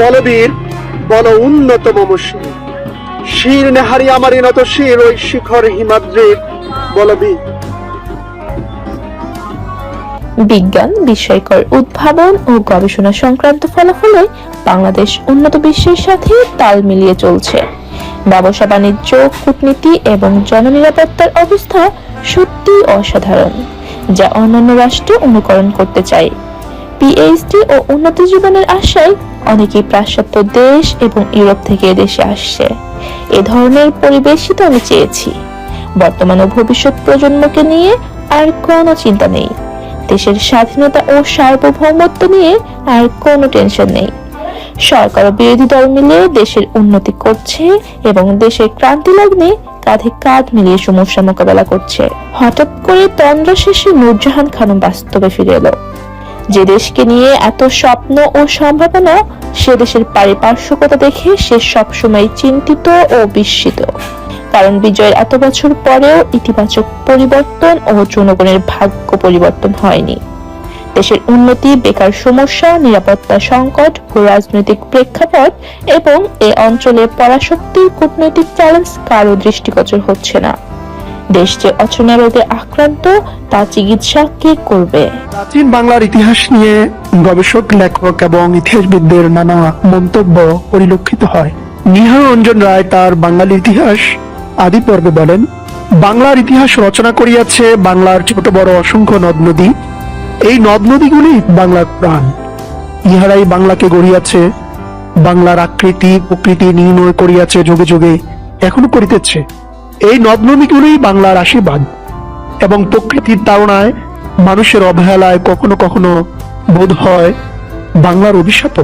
বলবীর, বল উন্নত মম শির শির নেহারি আমারই নত শির, ওই শিখর হিমাদ্রির বলবীর। বিজ্ঞান, বিস্ময়কর উদ্ভাবন ও গবেষণা সংক্রান্ত ফলাফলে বাংলাদেশ উন্নত বিশ্বের সাথে তাল মিলিয়ে চলছে। ব্যবসা বাণিজ্য, কূটনীতি এবং জননিরাপত্তার অবস্থা সত্যি অসাধারণ, যা অন্যান্য রাষ্ট্র অনুকরণ করতে চায়। পিএইচডি ও উন্নত জীবনের আশায় অনেকেই পাশ্চাত্য দেশ এবং ইউরোপ থেকে এদেশে আসছে। এ ধরনের পরিবেশই তো আমি চেয়েছি। বর্তমান ও ভবিষ্যৎ প্রজন্মকে নিয়ে আর কোনো চিন্তা নেই। দেশের স্বাধীনতা ও সার্বভৌমত্ব নিয়ে আর কোনো টেনশন নেই। সরকার ও বিরোধী দল মিলে দেশের উন্নতি করছে এবং দেশের ক্রান্তি লগ্নে কাঁধে কাঁধ মিলিয়ে সমস্যা মোকাবেলা করছে। হঠাৎ করে তন্দ্রা শেষে নূরজাহান খানম বাস্তবে ফিরে এলো। যে দেশকে নিয়ে এত স্বপ্ন ও সম্ভাবনা, সে দেশের পারিপার্শ্বিকতা দেখে সে সবসময় চিন্তিত ও বিস্মিত। কারণ বিজয়ের এত বছর পরেও ইতিবাচক পরিবর্তন ও জনগণের ভাগ্য পরিবর্তন হয়নি। দেশের উন্নতি, বেকার সমস্যা, নিরাপত্তা সংকট ও রাজনৈতিক প্রেক্ষাপট এবং এ অঞ্চলে পরাশক্তির কূটনৈতিক চ্যালেঞ্জ কারও দৃষ্টিগোচর হচ্ছে না। দেশ যে অচেনা রোগে আক্রান্ত, তা চিকিৎসা কে করবে? প্রাচীন বাংলার ইতিহাস নিয়ে গবেষক, লেখক এবং ইতিহাসবিদদের নানা মন্তব্য পরিলক্ষিত হয়। নিহার রঞ্জন রায় তার বাঙালি ইতিহাস আদি পর্বে বলেন, বাংলার ইতিহাস রচনা করিয়াছে বাংলার ছোট বড় অসংখ্য নদ নদী। এই নদ নদীগুলি বাংলার প্রাণ। ইহারাই বাংলাকে গড়িয়াছে। বাংলার আকৃতি, প্রকৃতি নির্ণয় করিয়াছে, যুগে যুগে এখনও করিতেছে। এই নদ নদীগুলি বাংলার আশীর্বাদ এবং প্রকৃতির তাড়নায় মানুষের অবহেলায় কখনো কখনো বোধ হয় বাংলার অভিশাপ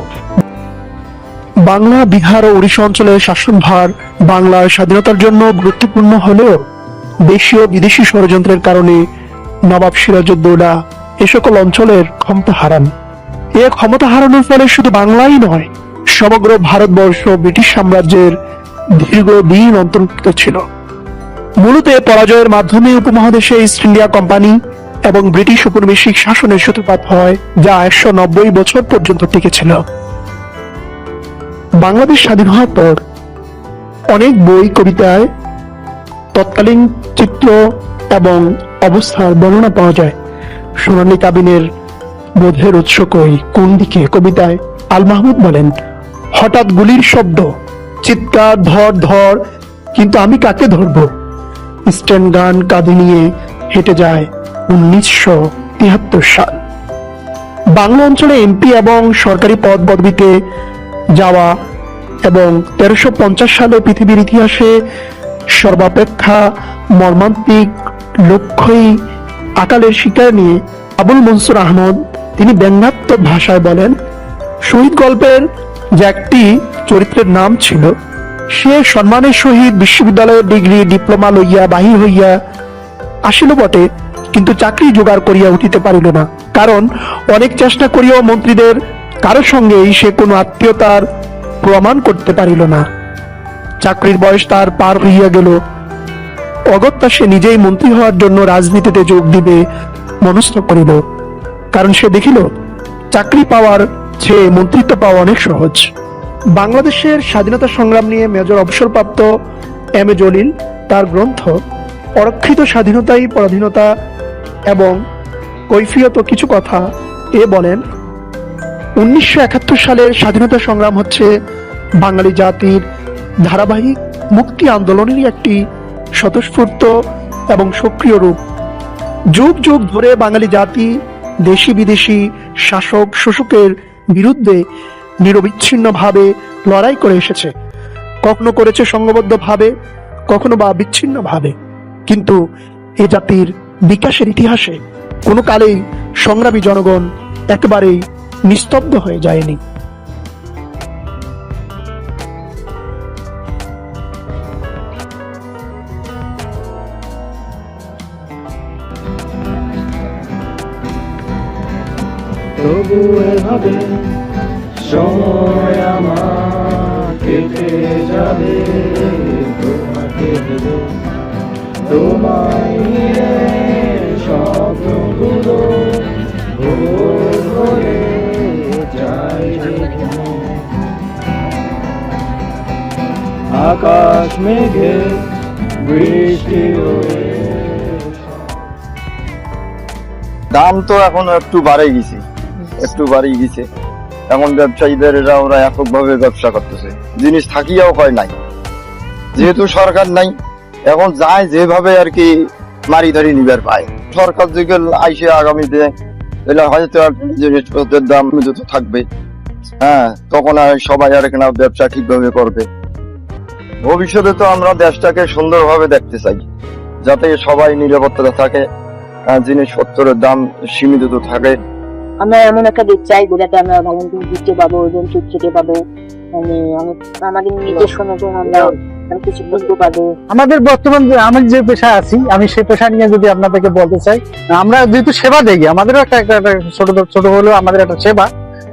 বাংলা, বিহার ও উড়িষ্যা অঞ্চলের শাসনভার বাংলার স্বাধীনতার জন্য গুরুত্বপূর্ণ হলেও দেশীয় বিদেশি ষড়যন্ত্রের কারণে নবাব সিরাজউদ্দৌলা এ সকল অঞ্চলের ক্ষমতা হারান। এ ক্ষমতা হারানোর ফলে শুধু বাংলাই নয়, সমগ্র ভারতবর্ষ ব্রিটিশ সাম্রাজ্যের দীর্ঘদিন অন্তর্ভুক্ত ছিল। মূলত পরাজয়ের মাধ্যমে উপমহাদেশে ইস্ট ইন্ডিয়া কোম্পানি এবং ব্রিটিশ উপনিবেশিক শাসনের সূত্রপাত হয়, যা একশো নব্বই বছর পর্যন্ত টিকেছিল বাংলাদেশ স্বাধীন হওয়ার পর অনেক বই, কবিতায় তৎকালীন চিত্র এবং অবস্থার বর্ণনা পাওয়া যায়। সোনালী কাবিনের বোধের উৎস কই, কোন দিকে? কবিতায় আল মাহমুদ বলেন, হঠাৎ গুলির শব্দ, চিৎকার ধর ধর কিন্তু আমি কাকে ধরবো? স্ট্যান্ড গান কাঁধে নিয়ে হেঁটে যায় উনিশশো তিয়াত্তর সাল। বাংলা অঞ্চলে এমপি এবং সরকারি পদ পদবিতে যাওয়া এবং তেরোশো পঞ্চাশ সালে পৃথিবীর ইতিহাসে সর্বাপেক্ষা মর্মান্তিক লক্ষ্যই আকালের শিকার নিয়ে আবুল মনসুর আহমদ। তিনি ব্যঙ্গাত্মক ভাষায় বলেন, শহীদ গল্পের যে একটি চরিত্রের নাম ছিল সে সম্মানের সহিত বিশ্ববিদ্যালয়ের ডিগ্রি, ডিপ্লোমা লইয়া বাহির হইয়া আসিল বটে, কিন্তু চাকরি জোগাড় করিয়া উঠিতে পারিল না। কারণ অনেক চেষ্টা করিয়াও মন্ত্রীদের কারও সঙ্গেই সে কোনো আত্মীয়তার প্রমাণ করতে পারিল না। চাকরির বয়স তার পার হইয়া গেল। অগত্যা সে নিজেই মন্ত্রী হওয়ার জন্য রাজনীতিতে যোগ দিবে মনস্থ করিল। কারণ সে দেখিল, চাকরি পাওয়ার চেয়ে মন্ত্রিত্ব পাওয়া অনেক সহজ। বাংলাদেশের স্বাধীনতা সংগ্রাম নিয়ে মেজর অবসরপ্রাপ্ত এম এ জলিল, তার গ্রন্থ অরক্ষিত স্বাধীনতাই পরাধীনতা এবং কৈফিয়ত কিছু কথা এ বলেন, উনিশশো একাত্তর সালের স্বাধীনতা সংগ্রাম হচ্ছে বাঙালি জাতির ধারাবাহিক মুক্তি আন্দোলনেরই একটি স্বতঃস্ফূর্ত এবং সক্রিয় রূপ। যুগ যুগ ধরে বাঙালি জাতি দেশি বিদেশি শাসক শোষকের বিরুদ্ধে নিরবিচ্ছিন্নভাবে লড়াই করে এসেছে। কখনো করেছে সংঘবদ্ধভাবে, কখনো বা বিচ্ছিন্নভাবে। কিন্তু এ জাতির বিকাশের ইতিহাসে কোনো কালেই সংগ্রামী জনগণ একেবারেই নিস্তব্ধ হয়ে যায়নি। তবু এভাবে সময় কেটে যাবে তোমাকে স্বপ্নগুলো আকাশ মেঘে বৃষ্টি দাম তো এখন একটু বাড়ে গেছে, একটু বাড়ে গেছে। এখন ব্যবসায়ীদের এরা, ওরা এককভাবে ব্যবসা করতেছে। জিনিস থাকিয়াও হয় নাই। যেহেতু সরকার নাই, এখন যায় যেভাবে আর কি মারি ধারি নিবার পায়। সরকার যদি আইসে আগামীতে এলে হয়তো জিনিসপত্রের দাম যত থাকবে। হ্যাঁ তখন আর সবাই আর এখানে ব্যবসা ঠিকভাবে করবে। ভবিষ্যতে তো আমরা দেশটাকে সুন্দরভাবে দেখতে চাই, যাতে সবাই নিরাপত্তা থাকে জিনিসপত্রের দাম সীমিত থাকে। আমরা এমন একটা দিক চাই যেটাতে আমরা ভালো দিতে পাবো ওজন চুটচুটে পাবো। মানে অনেক আমাদের নিজস্ব আমরা কিছু বুঝতে পারব। আমাদের বর্তমান যে আমি যে পেশা আছি আমি সেই পেশা নিয়ে যদি আপনাদেরকে বলতে চাই আমরা যেহেতু সেবা দেই আমাদেরও একটা একটা একটা ছোট ছোট হলেও আমাদের একটা সেবা।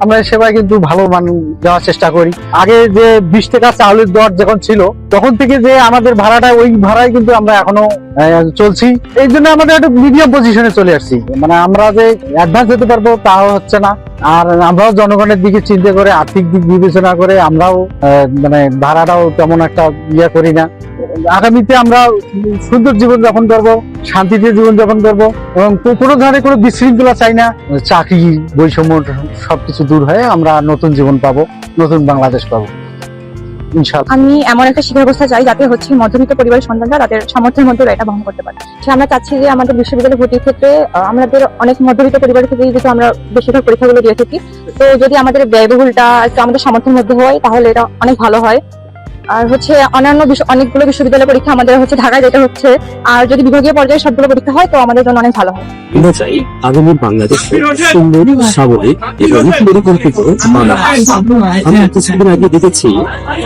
আমরা সেবায় কিন্তু ভালো মান দেওয়ার চেষ্টা করি। আগে যে বিশ টাকা চাউলের দর যখন ছিল, তখন থেকে যে আমাদের ভাড়াটা, ওই ভাড়ায় কিন্তু আমরা এখনও চলছি। এই জন্য আমাদের একটা মিডিয়াম পজিশনে চলে আসছি। মানে আমরা যে অ্যাডভান্স যেতে পারব তাও হচ্ছে না। আর আমরাও জনগণের দিকে চিন্তা করে, আর্থিক দিক বিবেচনা করে আমরাও মানে ভাড়াটাও তেমন একটা ইয়ে করি না। আগামীতে আমরা সুন্দর জীবন যাপন করব, শান্তিতে জীবন যাপন করব এবং কোনো ধরনের কোনো বিশৃঙ্খলা চাই না। চাকরি, বৈষম্য সবকিছু দূর হয়ে আমরা নতুন জীবন পাবো, নতুন বাংলাদেশ পাবো। আমি এমন একটা শিক্ষা ব্যবস্থা চাই যাতে হচ্ছে মধ্যবিত্ত পরিবারের সন্তানরা তাদের সামর্থ্যের মধ্যে এটা বহন করতে পারে। সে আমরা চাচ্ছি যে আমাদের বিশ্ববিদ্যালয় ভর্তির ক্ষেত্রে আমাদের অনেক মধ্যবিত্ত পরিবার থেকে যেহেতু আমরা বেশিরভাগ পরীক্ষাগুলো দিয়ে থাকি, তো যদি আমাদের ব্যয়বহুলটা একটু আমাদের সামর্থ্যের মধ্যে হয়, তাহলে এটা অনেক ভালো হয়। আর হচ্ছে অন্যান্য অনেকগুলো বিশ্ববিদ্যালয় পরীক্ষা আমাদের হচ্ছে ঢাকায় যেটা হচ্ছে, আর যদি বিভাগীয় পর্যায়ে সবগুলো পরীক্ষা হয়, তো আমাদের জন্য অনেক ভালো দেখেছি,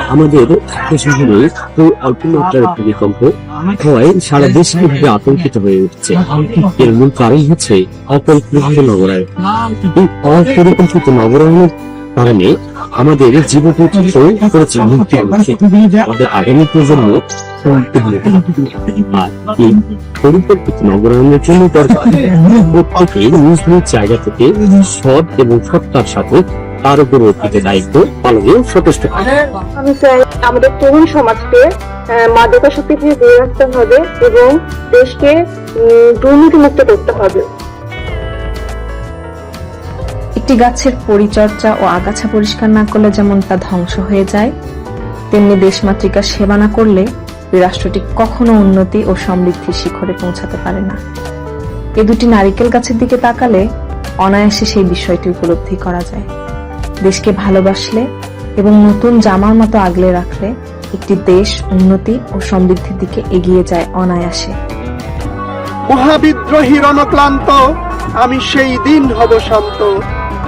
আমাদের সারা দেশ আতঙ্কিত হয়ে উঠছে। এর মূল কারণ হচ্ছে অপরিকল্পিত নগরায়নের কারণে আমাদের মুক্তি হচ্ছে। আমাদের আগামী প্রজন্ম তার উপর দায়িত্ব আমাদের তরুণ সমাজকে মাদকাসক্তি থেকে দূরে রাখতে হবে এবং দেশকে দুর্নীতি মুক্ত করতে হবে। একটি গাছের পরিচর্যা ও আগাছা পরিষ্কার না করলে যেমন তা ধ্বংস হয়ে যায়, তেমনি দেশমাতৃকার সেবা না করলে রাষ্ট্রটি কখনো উন্নতি ও সমৃদ্ধির শিখরে পৌঁছাতে পারে না। এ দুটি নারিকেল গাছের দিকে তাকালে অনায়াসে সেই বিষয়টি উপলব্ধি করা যায়। দেশকে ভালোবাসলে এবং নতুন জামার মতো আগলে রাখলে একটি দেশ উন্নতি ও সমৃদ্ধির দিকে এগিয়ে যায় অনায়াসে। মহাবিদ্রোহী রণক্লান্ত, আমি সেই দিন হব শান্ত।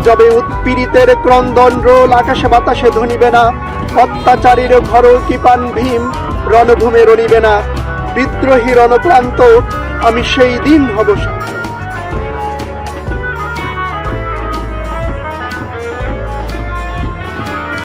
যবে উৎপীড়িতের ক্রন্দন রোল, আকাশে বাতাসে ধনিবে না। অত্যাচারীর ঘর কিপান ভীম, রণভূমে রণিবে না। বিদ্রোহী রণক্লান্ত, আমি সেই দিন হব শান্ত